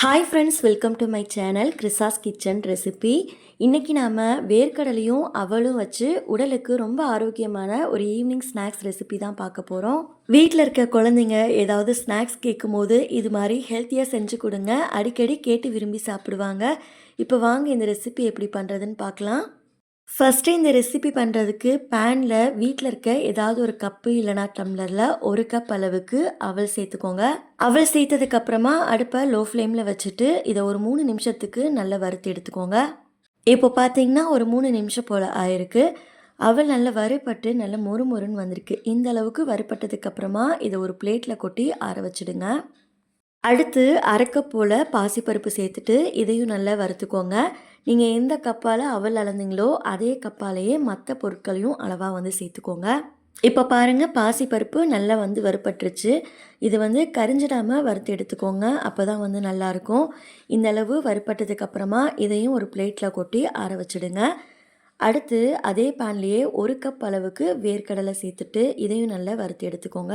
Hi friends welcome to my channel கிறிசாஸ் kitchen recipe இன்றைக்கி நாம் வேர்க்கடலையும் அவளும் வச்சு உடலுக்கு ரொம்ப ஆரோக்கியமான ஒரு ஈவினிங் ஸ்நாக்ஸ் ரெசிபி தான் பார்க்க போகிறோம் வீட்டில் இருக்க குழந்தைங்க ஏதாவது ஸ்நாக்ஸ் கேட்கும் போது இது மாதிரி ஹெல்த்தியாக செஞ்சு கொடுங்க. அடிக்கடி கேட்டு விரும்பி சாப்பிடுவாங்க. இப்போ வாங்க இந்த ரெசிபி எப்படி பண்ணுறதுன்னு பார்க்கலாம். ஃபஸ்ட்டு இந்த ரெசிபி பண்ணுறதுக்கு பேனில் வீட்டில் இருக்க ஏதாவது ஒரு கப்பு இல்லைனா டம்ளரில் ஒரு கப் அளவுக்கு அவல் சேர்த்துக்கோங்க. அவல் சேர்த்ததுக்கப்புறமா அடுப்பை லோ ஃப்ளேமில் வச்சுட்டு இதை ஒரு மூணு நிமிஷத்துக்கு நல்லா வறுத்து எடுத்துக்கோங்க. இப்போ பார்த்தீங்கன்னா ஒரு மூணு நிமிஷம் போல் ஆயிருக்கு. அவல் நல்லா வறுபட்டு நல்லா மொறு மொறுன்னு வந்திருக்கு. இந்த அளவுக்கு வறுபட்டதுக்கப்புறமா இதை ஒரு பிளேட்டில் கொட்டி ஆற வச்சுடுங்க. அடுத்து அரைக்கப் போல் பாசிப்பருப்பு சேர்த்துட்டு இதையும் நல்லா வறுத்துக்கோங்க. நீங்கள் எந்த கப்பால் அவல் அளந்தீங்களோ அதே கப்பாலேயே மற்ற பொருட்களையும் அளவாக வந்து சேர்த்துக்கோங்க. இப்போ பாருங்கள் பாசிப்பருப்பு நல்லா வந்து வறுப்பட்டுருச்சு இது வந்து கரிஞ்சிடாமல் வறுத்து எடுத்துக்கோங்க அப்போ தான் வந்து நல்லாயிருக்கும் இந்த அளவு வறுப்பட்டதுக்கப்புறமா இதையும் ஒரு பிளேட்டில் கொட்டி ஆற வச்சுடுங்க. அடுத்து அதே பேன்லேயே ஒரு கப் அளவுக்கு வேர்க்கடலை சேர்த்துட்டு இதையும் நல்லா வறுத்து எடுத்துக்கோங்க.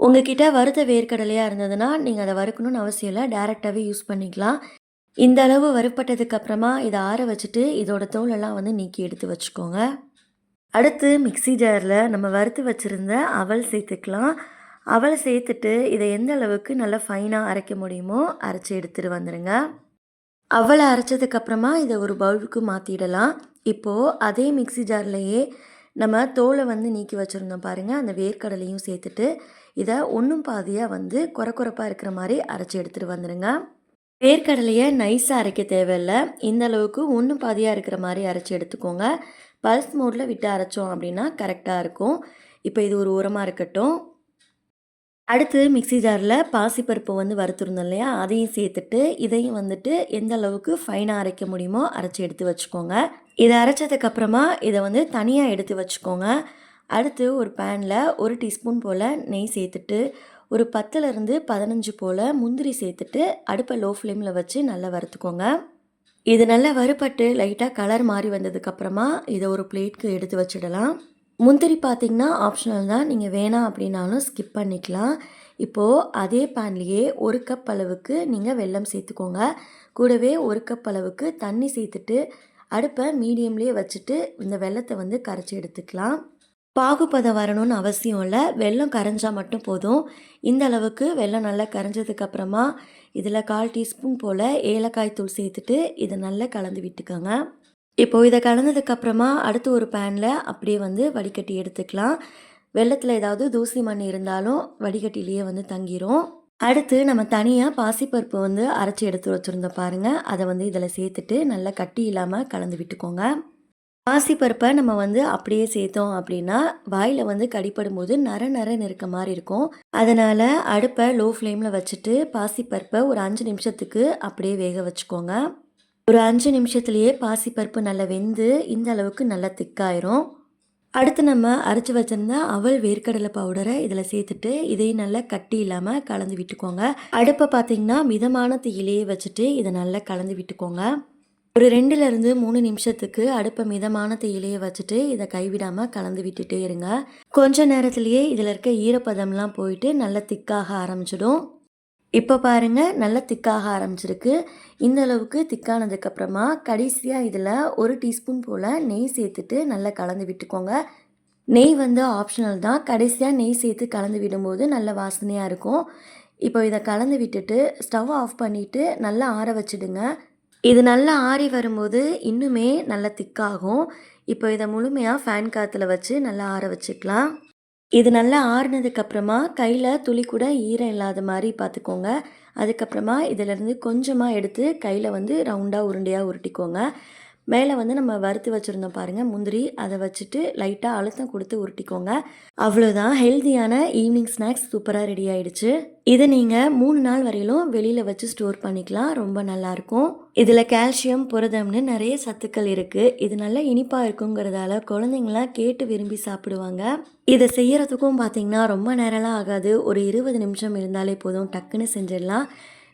உங்ககிட்ட வறுத்த வேர்க்கடலையாக இருந்ததுன்னா நீங்கள் அதை வறுக்கணும்னு அவசியம் இல்லை. டேரெக்டாகவே யூஸ் பண்ணிக்கலாம். இந்த அளவு வறுப்பட்டதுக்கு அப்புறமா இதை ஆற வச்சுட்டு இதோட தோலெல்லாம் வந்து நீக்கி எடுத்து வச்சுக்கோங்க. அடுத்து மிக்சி ஜாரில் நம்ம வறுத்து வச்சுருந்த அவல் சேர்த்துக்கலாம். அவல் சேர்த்துட்டு இதை எந்த அளவுக்கு நல்லா ஃபைனாக அரைக்க முடியுமோ அரைச்சி எடுத்துகிட்டு வந்துடுங்க அவலை அரைச்சதுக்கப்புறமா இதை ஒரு பவுலுக்கு மாற்றிடலாம் இப்போது அதே மிக்சி ஜார்லேயே நம்ம தோலை வந்து நீக்கி வச்சுருந்தோம் பாருங்கள் அந்த வேர்க்கடலையும் சேர்த்துட்டு இதை ஒன்றும் பாதியாக வந்து குறக்குறப்பாக இருக்கிற மாதிரி அரைச்சி எடுத்துகிட்டு வந்துடுங்க வேர்க்கடலையை நைஸாக அரைக்க தேவையில்லை. இந்த அளவுக்கு ஒன்று பாதியாக இருக்கிற மாதிரி அரைச்சி எடுத்துக்கோங்க. பல்ஸ் மோடில் விட்டு அரைச்சோம் அப்படின்னா கரெக்டாக இருக்கும். இப்போ இது ஒரு உரமாக இருக்கட்டும். அடுத்து மிக்சி ஜாரில் பாசிப்பருப்பு வந்து வறுத்துருந்தோம் இல்லையா? அதையும் சேர்த்துட்டு இதையும் வந்துட்டு எந்த அளவுக்கு ஃபைனாக அரைக்க முடியுமோ அரைச்சி எடுத்து வச்சுக்கோங்க. இதை அரைச்சதுக்கப்புறமா இதை வந்து தனியாக எடுத்து வச்சுக்கோங்க. அடுத்து ஒரு பேனில் ஒரு டீஸ்பூன் போல் நெய் சேர்த்துட்டு ஒரு பத்துலேருந்து பதினஞ்சு போல் முந்திரி சேர்த்துட்டு அடுப்பை லோ ஃப்ளேமில் வச்சு நல்லா வறுத்துக்கோங்க. இது நல்லா வறுப்பட்டு லைட்டாக கலர் மாறி வந்ததுக்கப்புறமா இதை ஒரு பிளேட்க்கு எடுத்து வச்சிடலாம். முந்திரி பார்த்திங்கன்னா ஆப்ஷனல் தான். நீங்கள் வேணாம் அப்படின்னாலும் ஸ்கிப் பண்ணிக்கலாம். இப்போது அதே பேன்லேயே ஒரு கப் அளவுக்கு நீங்கள் வெல்லம் சேர்த்துக்கோங்க. கூடவே ஒரு கப் அளவுக்கு தண்ணி சேர்த்துட்டு அடுப்பை மீடியம்லேயே வச்சுட்டு இந்த வெள்ளத்தை வந்து கரைச்சி எடுத்துக்கலாம். பாகுபதம் வரணும்னு அவசியம் இல்லை. வெள்ளம் கரைஞ்சால் மட்டும் போதும். இந்த அளவுக்கு வெள்ளம் நல்லா கரைஞ்சதுக்கப்புறமா இதில் கால் டீஸ்பூன் போல் ஏலக்காய் தூள் சேர்த்துட்டு இதை நல்லா கலந்து விட்டுக்கோங்க. இப்போது இதை கலந்ததுக்கப்புறமா அடுத்து ஒரு பேனில் அப்படியே வந்து வடிகட்டி எடுத்துக்கலாம். வெள்ளத்தில் ஏதாவது தூசி மண் இருந்தாலும் வடிகட்டிலேயே வந்து தங்கிரும். அடுத்து நம்ம தனியாக பாசிப்பருப்பு வந்து அரைச்சி எடுத்து வச்சுருந்தோம் பாருங்கள் அதை வந்து இதில் சேர்த்துட்டு நல்லா கட்டி இல்லாமல் கலந்து விட்டுக்கோங்க. பாசிப்பருப்பை நம்ம வந்து அப்படியே சேர்த்தோம் அப்படின்னா வாயில் வந்து கடிப்படும் போது நர நரன்னு இருக்க மாதிரி இருக்கும். அதனால் அடுப்பை லோ ஃப்ளேமில் வச்சுட்டு பாசிப்பருப்பை ஒரு அஞ்சு நிமிஷத்துக்கு அப்படியே வேக வச்சுக்கோங்க. ஒரு அஞ்சு நிமிஷத்துலேயே பாசிப்பருப்பு நல்லா வெந்து இந்த அளவுக்கு நல்லா திக்காயிரும். அடுத்து நம்ம அரைச்சி வச்சிருந்த அவல் வேர்க்கடலை பவுடரை இதில் சேர்த்துட்டு இதையும் நல்லா கட்டி இல்லாமல் கலந்து விட்டுக்கோங்க. அடுப்பை பார்த்தீங்கன்னா மிதமான தீயிலேயே வச்சுட்டு இதை நல்லா கலந்து விட்டுக்கோங்க. ஒரு ரெண்டுலேருந்து மூணு நிமிஷத்துக்கு அடுப்பை மிதமான தீயிலேயே வச்சுட்டு இதை கைவிடாமல் கலந்து விட்டுட்டே இருங்க. கொஞ்ச நேரத்துலேயே இதில் இருக்க ஈரப்பதம்லாம் போயிட்டு நல்லா திக்காக ஆரம்பிச்சிடும். இப்போ பாருங்கள் நல்லா திக்காக ஆரம்பிச்சிருக்கு. இந்த அளவுக்கு திக்கானதுக்கப்புறமா கடைசியாக இதில் ஒரு டீஸ்பூன் போல் நெய் சேர்த்துட்டு நல்லா கலந்து விட்டுக்கோங்க. நெய் வந்து ஆப்ஷனல் தான். கடைசியாக நெய் சேர்த்து கலந்து விடும்போது நல்ல வாசனையாக இருக்கும். இப்போ இதை கலந்து விட்டுட்டு ஸ்டவ் ஆஃப் பண்ணிவிட்டு நல்லா ஆற வச்சுடுங்க. இது நல்லா ஆறி வரும்போது இன்னுமே நல்லா திக்காகும். இப்போ இதை முழுமையாக ஃபேன் காற்றுல வச்சு நல்லா ஆற வச்சுக்கலாம். இது நல்லா ஆறுனதுக்கப்புறமா கையில் துளி கூட ஈரம் இல்லாத மாதிரி பார்த்துக்கோங்க அதுக்கப்புறமா இதிலேருந்து கொஞ்சமாக எடுத்து கையில் வந்து ரவுண்டாக உருண்டையாக உருட்டிக்கோங்க. மேலே வந்து நம்ம வறுத்து வச்சுருந்தோம் பாருங்கள் முந்திரி. அதை வச்சுட்டு லைட்டாக அழுத்தம் கொடுத்து உருட்டிக்கோங்க. அவ்வளோதான் ஹெல்த்தியான ஈவினிங் ஸ்நாக்ஸ் சூப்பராக ரெடி ஆகிடுச்சு இதை நீங்கள் மூணு நாள் வரையிலும் வெளியில் வச்சு ஸ்டோர் பண்ணிக்கலாம். ரொம்ப நல்லாயிருக்கும் இதில் கால்சியம் புரதம்னு நிறைய சத்துக்கள் இருக்குது இது நல்லா இனிப்பாக இருக்குங்கிறதால குழந்தைங்களாம் கேட்டு விரும்பி சாப்பிடுவாங்க. இதை செய்கிறதுக்கும் பார்த்திங்கன்னா ரொம்ப நேரம்லாம் ஆகாது. ஒரு இருபது நிமிஷம் இருந்தாலே போதும். டக்குன்னு செஞ்சிடலாம்.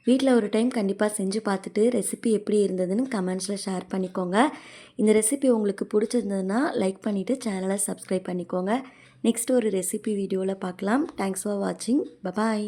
வீட்டில் ஒரு டைம் கண்டிப்பாக செஞ்சு பார்த்துட்டு ரெசிபி எப்படி இருந்ததுன்னு கமெண்ட்ஸில் ஷேர் பண்ணிக்கோங்க. இந்த ரெசிபி உங்களுக்கு பிடிச்சிருந்ததுன்னா லைக் பண்ணிவிட்டு சேனலை சப்ஸ்கிரைப் பண்ணிக்கோங்க. நெக்ஸ்ட் ஒரு ரெசிபி வீடியோவில் பார்க்கலாம். தேங்க்ஸ் ஃபார் வாட்சிங் பபாய்